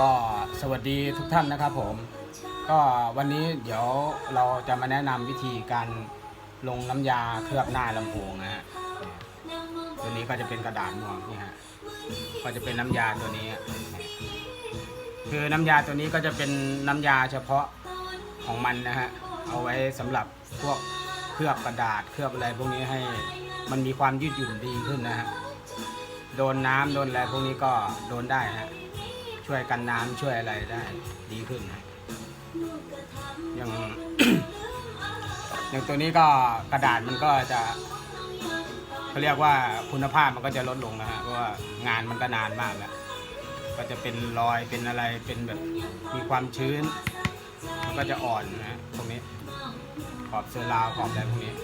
ก็สวัสดีทุกท่านนะครับผม ก็วันนี้เดี๋ยวเราจะมาแนะนำวิธีการลงน้ำยาเคลือบหน้าลำโพงนะฮะตัวนี้ก็จะเป็นกระดาษมวงนี่ฮะก็จะเป็นน้ำยาตัวนี้ คือน้ำยาตัวนี้ก็จะเป็นน้ำยาเฉพาะของมันนะฮะเอาไว้สำหรับพวกเคลือบกระดาษเคลือบอะไรพวกนี้ให้มันมีความยืดหยุ่นดีขึ้นนะฮะโดนน้ำโดนอะไรพวกนี้ก็โดนได้ฮะ ช่วยกันน้ำช่วยอะไรได้ดีขึ้นนะอย่าง อย่างตัวนี้ก็กระดาษมันก็จะเขาเรียกว่าคุณภาพมันก็จะลดลงนะฮะเพราะว่างานมันก็นานมากแล้วก็จะเป็นรอยเป็นอะไรเป็นแบบมีความชื้น มันก็จะอ่อนนะฮะตรงนี้ ขอบเซอร์ราวขอบอะไรพวกนี้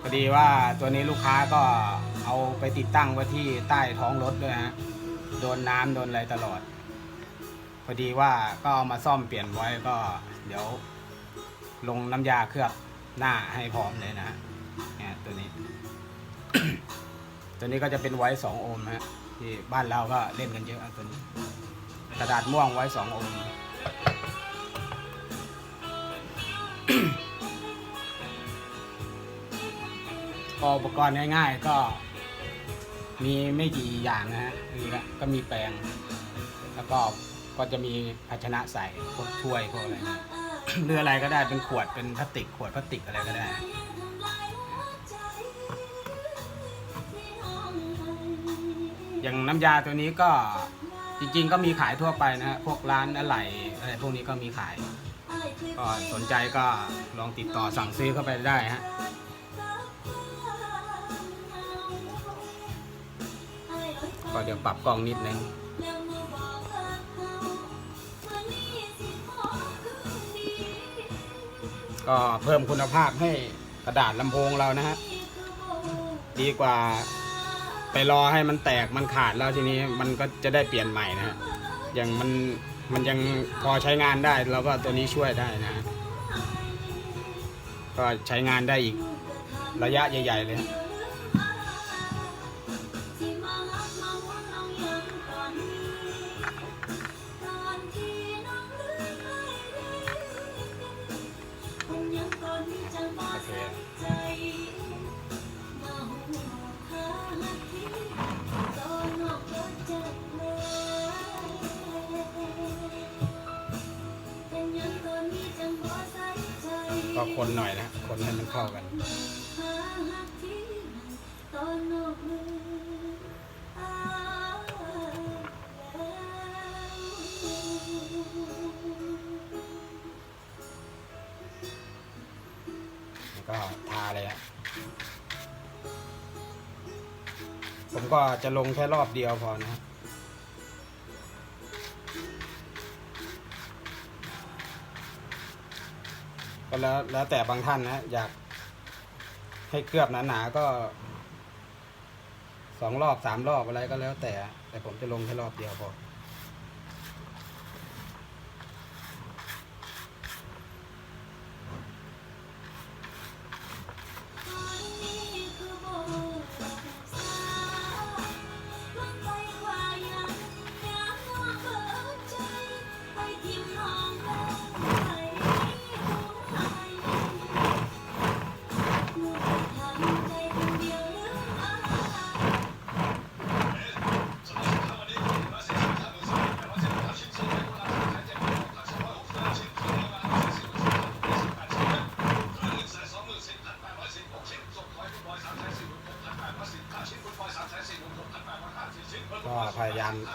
พอดีว่าตัวนี้ลูกค้าก็เอาไปติดตั้งไว้ที่ใต้ท้องรถด้วยฮะ โดนน้ำโดนอะไรตลอด พอดีว่าก็เอามาซ่อมเปลี่ยนไว้ก็เดี๋ยวลงน้ำยาเคลือบหน้าให้พร้อมเลยนะฮะเนี่ยตัวนี้ ตัวนี้ก็จะเป็นไว้สองโอห์มฮะที่บ้านเราก็เล่นกันเยอะตัวนี้ กระดาษม่วงไว้สองโอห์มอุปกรณ์ง่ายๆก็ มีไม่กี่อย่างนะฮะนี่ก็ก็มีแปรงแล้วก็ก็จะมีภาชนะใส่พวกถ้วยพวกอะไรนะหรืออะไรก็ได้เป็นขวดเป็นพลาสติกขวดพลาสติกอะไรก็ได้ อย่างน้ำยาตัวนี้ก็จริง ๆ ก็มีขายทั่วไปนะฮะพวกร้านอะไหล่อะไรพวกนี้ก็มีขาย ก็สนใจก็ลองติดต่อสั่งซื้อเข้าไปได้ฮะ ก็เดี๋ยวปรับกล้องนิดนึงก็เพิ่มคุณภาพให้กระดาษลำโพงเรานะฮะดีกว่า ไปรอให้มันแตกมันขาดแล้วทีนี้มันก็จะได้เปลี่ยนใหม่นะฮะอย่างมันมันยังพอใช้งานได้เราก็ตัวนี้ช่วยได้นะฮะก็ใช้งานได้อีกระยะใหญ่ ๆ เลย คนหน่อยนะ คนให้มันเข้ากันแล้วก็ทาเลยอะผมก็จะลงแค่รอบเดียวพอนะครับ ก็แล้วแล้วแต่บางท่านนะ อยากให้เคลือบหนาๆก็สองรอบสามรอบอะไรก็แล้วแต่ แต่ผมจะลงแค่รอบเดียวพอ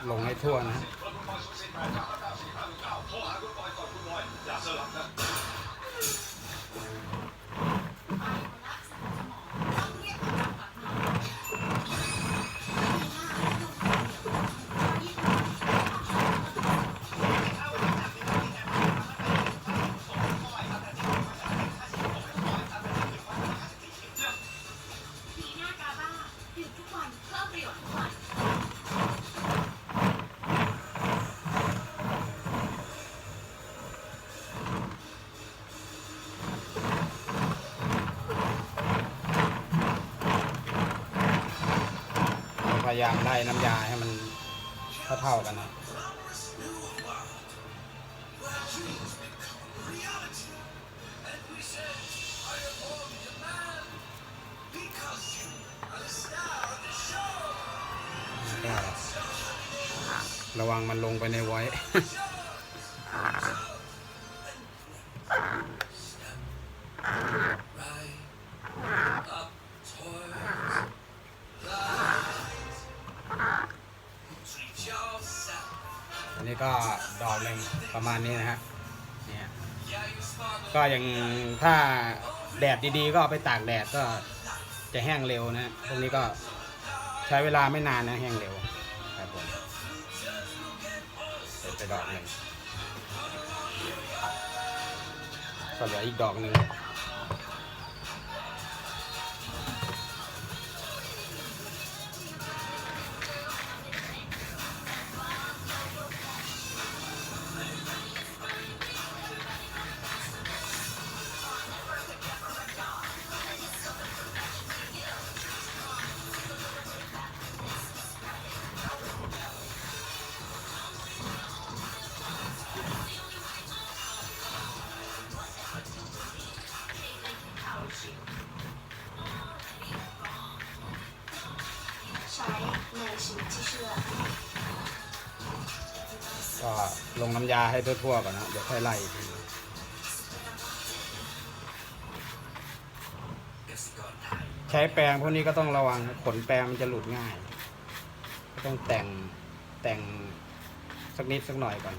ลงให้ทั่วนะ พยายามไล่น้ำยาให้มันเท่าๆกันนะระวังมันลงไปในไว้ อันนี้ก็ดอกหนึ่งประมาณนี้นะฮะเนี่ยก็ยังถ้าแดดดีๆ ก็เอาไปตากแดดก็จะแห้งเร็วนะพวกนี้ก็ใช้เวลาไม่นานนะแห้งเร็วครับผมไปดอกหนึ่งก็เหลืออีกดอกหนึ่ง ก็ลงน้ำยาให้ทั่วๆก่อนนะ เดี๋ยวค่อยไล่ทีใช้แปรงพวกนี้ก็ต้องระวังขนแปรงมันจะหลุดง่าย ก็ต้องแต่งแต่งสักนิดสักหน่อยก่อน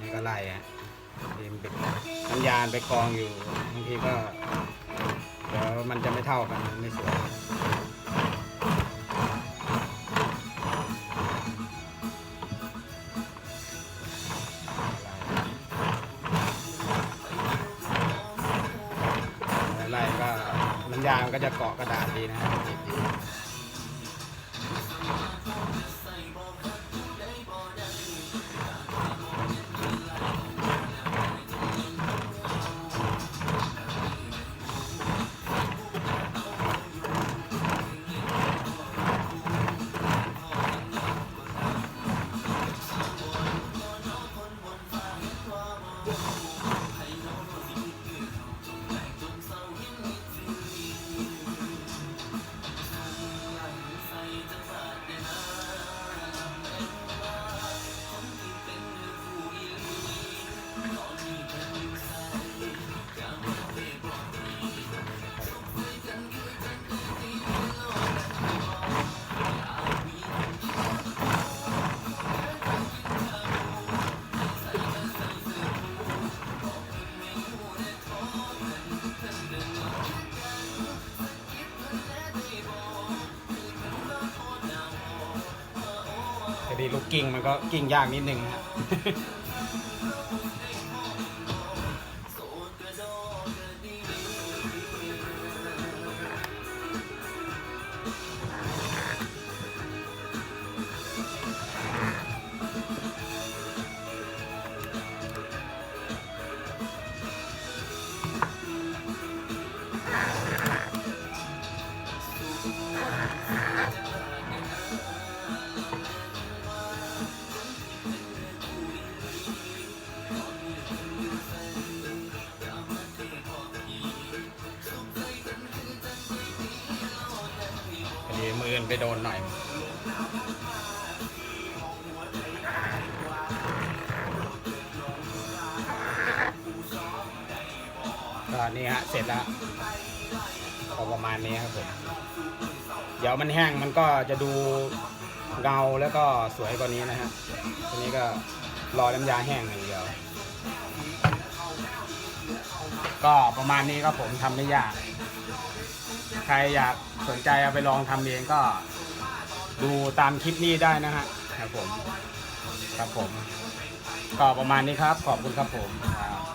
นี่ก็ไล่อะ ทีมนเป็นน้ำยาไปกองอยู่บางทีก็เดี๋ยวมันจะไม่เท่ากันไม่สวยไล่ก็น้ำยามันก็จะเกาะกระดาษดีนะ ลูกกิ้งมันก็กิ้งยากนิดนึงฮะ ไปโดนหน่อย ก็นี่ฮะ เสร็จแล้วพอประมาณนี้ครับผม เดี๋ยวมันแห้งมันก็จะดูเงาแล้วก็สวยกว่านี้นะฮะทีนี้ก็รอน้ำยาแห้งอย่างเดียว ก็ประมาณนี้ครับผมทำไม่ยาก ใครอยากสนใจเอาไปลองทำเองก็ดูตามคลิปนี้ได้นะฮะครับผม ครับผม ก็ประมาณนี้ครับ ขอบคุณครับผมครับ